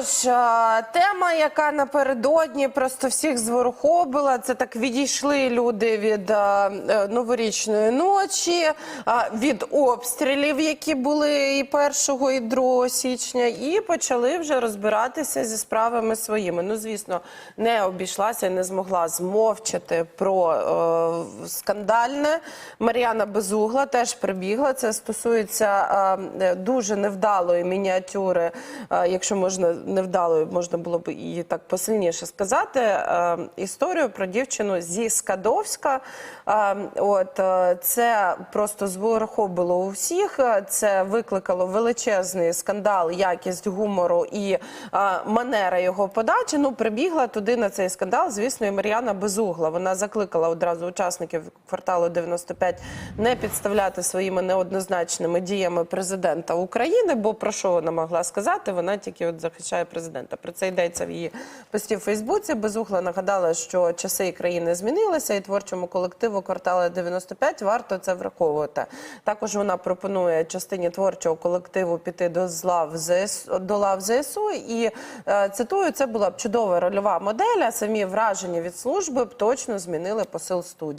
ж, е, тема, яка напередодні просто всіх зворохобила, це так відійшли люди від е, е, новорічної ночі, від обстрілів, які були і 1, і 2 січня, і почали вже розбиратися зі справами своїми. Ну, звісно, не обійшлася не змогла змовчати про е, скандальне. Мар'яна Безугла теж прибігла. Це стосується е, дуже невдалої мініатюри, якщо можна невдалою, можна було б її так посильніше сказати. е, Історію про дівчину зі Скадовська. Е, От е, це просто зворохобило у всіх. Це викликало величезний скандал, якість гумору і манера його подачі. Ну, прибігла туди на цей скандал, звісно, і Мар'яна Безугла. Вона закликала одразу учасників кварталу 95 не підставляти своїми неоднозначними діями президента України. Бо про що вона могла сказати? Вона тільки от захищає президента. Про це йдеться в її пості в Фейсбуці. Безугла нагадала, що часи країни змінилися, і творчому колективу кварталу 95 варто це враховувати. Також вона пропонує частині творчого колективу піти до злав ЗС до лав ЗСУ. І е, цитую, це була б чудова рольова модель. А самі враження від служби б точно змінили посил студії.